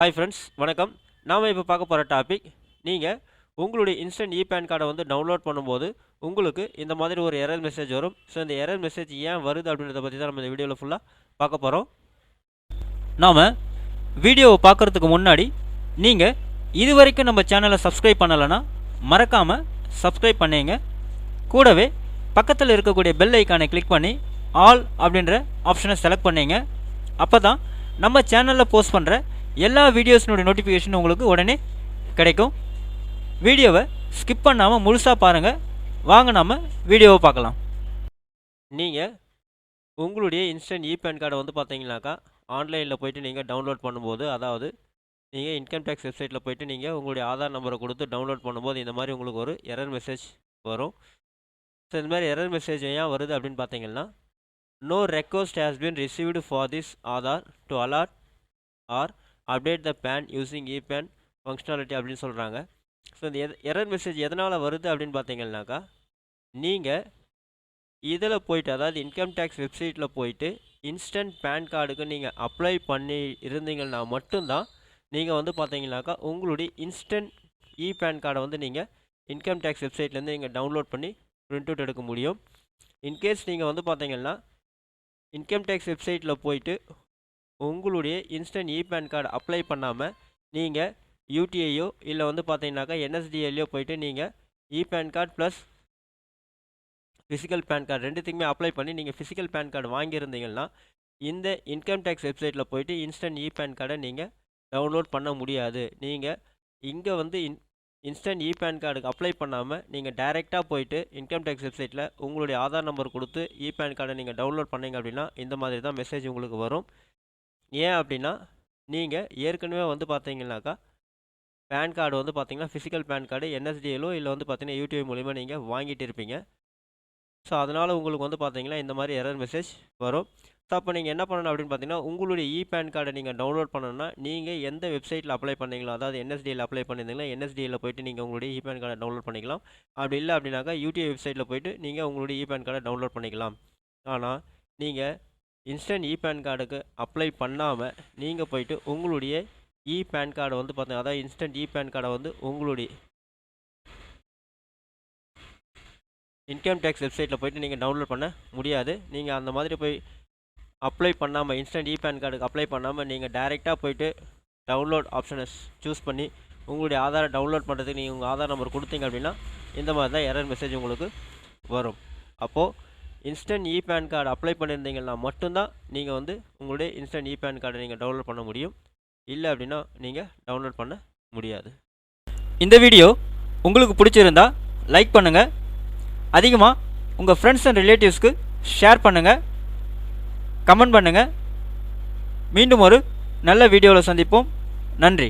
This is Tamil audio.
ஹாய் ஃப்ரெண்ட்ஸ் வணக்கம். நாம் இப்போ பார்க்க போகிற டாபிக் நீங்கள் உங்களுடைய இன்ஸ்டன்ட் இ பேன் கார்டை வந்து டவுன்லோட் பண்ணும்போது உங்களுக்கு இந்த மாதிரி ஒரு எரர் மெசேஜ் வரும். ஸோ இந்த எரர் மெசேஜ் ஏன் வருது அப்படின்றத பற்றி தான் நம்ம இந்த வீடியோவில் ஃபுல்லாக பார்க்க போகிறோம் நாம் வீடியோவை பார்க்குறதுக்கு முன்னாடி நீங்கள் இது வரைக்கும் நம்ம சேனலை சப்ஸ்கிரைப் பண்ணலைன்னா மறக்காமல் சப்ஸ்கிரைப் பண்ணீங்க. கூடவே பக்கத்தில் இருக்கக்கூடிய பெல் ஐக்கானை கிளிக் பண்ணி ஆல் அப்படின்ற ஆப்ஷனை செலக்ட் பண்ணீங்க. அப்போ தான் நம்ம சேனலில் போஸ்ட் பண்ணுற எல்லா வீடியோஸினுடைய நோட்டிஃபிகேஷன் உங்களுக்கு உடனே கிடைக்கும். வீடியோவை ஸ்கிப் பண்ணாமல் முழுசாக பாருங்கள் வாங்க நாம் வீடியோவை பார்க்கலாம். நீங்கள் உங்களுடைய இன்ஸ்டன்ட் இ பேன் கார்டை வந்து பார்த்தீங்கன்னாக்கா ஆன்லைனில் போயிட்டு நீங்கள் டவுன்லோட் பண்ணும்போது அதாவது நீங்கள் இன்கம் டேக்ஸ் வெப்சைட்டில் போயிட்டு நீங்கள் உங்களுடைய ஆதார் நம்பரை கொடுத்து டவுன்லோட் பண்ணும்போது இந்த மாதிரி உங்களுக்கு ஒரு எரர் மெசேஜ் வரும். ஸோ இந்த மாதிரி எரர் மெசேஜ் ஏன் வருது அப்படின்னு பார்த்தீங்கன்னா no request has been received for this Aadhaar to allot or update the PAN using e PAN functionality அப்படின்னு சொல்கிறாங்க ஸோ இந்த எரர் மெசேஜ் எதனால் வருது அப்படின்னு பார்த்தீங்கன்னாக்கா நீங்கள் இதில் போயிட்டு அதாவது இன்கம் டேக்ஸ் வெப்சைட்டில் போயிட்டு இன்ஸ்டன்ட் பேன் கார்டுக்கு நீங்கள் அப்ளை பண்ணி இருந்தீங்கன்னா மட்டும்தான் நீங்கள் வந்து பார்த்தீங்கன்னாக்கா உங்களுடைய இன்ஸ்டன்ட் இ பேன் கார்டை வந்து நீங்கள் இன்கம் டேக்ஸ் வெப்சைட்லேருந்து நீங்கள் டவுன்லோட் பண்ணி பிரிண்ட் அவுட் எடுக்க முடியும். இன்கேஸ் நீங்கள் வந்து பார்த்தீங்கன்னா இன்கம் டேக்ஸ் வெப்சைட்டில் போயிட்டு உங்களுடைய instant e PAN card apply பண்ணாமல் நீங்கள் யூடிஐயோ இல்லை வந்து பார்த்தீங்கன்னாக்கா என்எஸ்டிஎல்லையோ போயிட்டு நீங்கள் e PAN card plus physical PAN card ரெண்டுத்துக்குமே அப்ளை பண்ணி நீங்கள் ஃபிசிக்கல் பேன் கார்டு வாங்கியிருந்தீங்கன்னா இந்த இன்கம் டேக்ஸ் வெப்சைட்டில் போயிட்டு இன்ஸ்டன்ட் இ பேன் கார்டை நீங்கள் டவுன்லோட் பண்ண முடியாது. நீங்கள் இங்கே வந்து இன் இன்ஸ்டன்ட் இ பேன் கார்டுக்கு அப்ளை பண்ணாமல் நீங்கள் டைரெக்டாக போயிட்டு இன்கம் டேக்ஸ் வெப்சைட்டில் உங்களுடைய ஆதார் நம்பர் கொடுத்து இ பேன் கார்டை நீங்கள் டவுன்லோட் பண்ணீங்க அப்படின்னா இந்த மாதிரி தான் மெசேஜ் உங்களுக்கு வரும். ஏன் அப்படின்னா நீங்கள் ஏற்கனவே வந்து பார்த்தீங்கன்னாக்கா பேன் கார்டு வந்து பார்த்தீங்கன்னா ஃபிசிக்கல் பேன் கார்டு என்எஸ்டிஎலோ இல்லை வந்து பார்த்தீங்கன்னா யூடிஐ மூலிமா நீங்கள் வாங்கிட்டு இருப்பீங்க. ஸோ அதனால் உங்களுக்கு வந்து பார்த்தீங்கன்னா இந்த மாதிரி எரர் மெசேஜ் வரும். ஸோ அப்போ நீங்கள் என்ன பண்ணணும் அப்படின்னு பார்த்தீங்கன்னா உங்களுடைய இ பேன் கார்டை நீங்கள் டவுன்லோட் பண்ணணும்னா நீங்கள் எந்த வெப்சைட்டில் அப்ளை பண்ணீங்களோ அதாவது என்எஸ்டிஎல் அப்ளை பண்ணியிருந்தீங்களா என்எஸ்டிஎல்ல போய்ட்டு நீங்கள் உங்களுடைய இ பேன் கார்டை டவுன்லோட் பண்ணிக்கலாம். அப்படி இல்லை அப்படின்னாக்கா யூடிஐ வெப்சைட்டில் போயிட்டு நீங்கள் உங்களுடைய இ பேன் கார்டை டவுன்லோட் பண்ணிக்கலாம். ஆனால் நீங்கள் இன்ஸ்டன்ட் இ பேன் கார்டுக்கு அப்ளை பண்ணாமல் நீங்கள் போயிட்டு உங்களுடைய இ பேன் கார்டை வந்து பார்த்தீங்கன்னா அதாவது இன்ஸ்டன்ட் இ பேன் கார்டை வந்து உங்களுடைய இன்கம் டேக்ஸ் வெப்சைட்டில் போயிட்டு நீங்கள் டவுன்லோட் பண்ண முடியாது. நீங்கள் அந்த மாதிரி போய் அப்ளை பண்ணாமல் இன்ஸ்டன்ட் இ பேன் கார்டுக்கு அப்ளை பண்ணாமல் நீங்கள் டைரெக்டாக போயிட்டு டவுன்லோட் ஆப்ஷனை சூஸ் பண்ணி உங்களுடைய ஆதாரை டவுன்லோட் பண்ணுறதுக்கு நீங்கள் உங்கள் ஆதார் நம்பர் கொடுத்தீங்க அப்படின்னா இந்த மாதிரி தான் எரர் மெசேஜ் உங்களுக்கு வரும். அப்போது instant e PAN card apply பண்ணியிருந்தீங்கன்னா மட்டும்தான் நீங்கள் வந்து உங்களுடைய இன்ஸ்டன்ட் இ பேன் கார்டை நீங்கள் டவுன்லோட் பண்ண முடியும். இல்லை அப்படின்னா நீங்கள் டவுன்லோட் பண்ண முடியாது. இந்த வீடியோ உங்களுக்கு பிடிச்சிருந்தா லைக் பண்ணுங்கள் அதிகமாக உங்கள் ஃப்ரெண்ட்ஸ் அண்ட் ரிலேட்டிவ்ஸ்க்கு ஷேர் பண்ணுங்கள் கமெண்ட் பண்ணுங்கள் மீண்டும் ஒரு நல்ல வீடியோவில் சந்திப்போம். நன்றி.